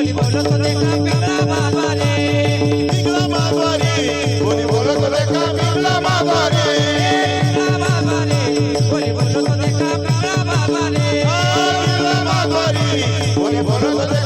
Holy Molo, so they a,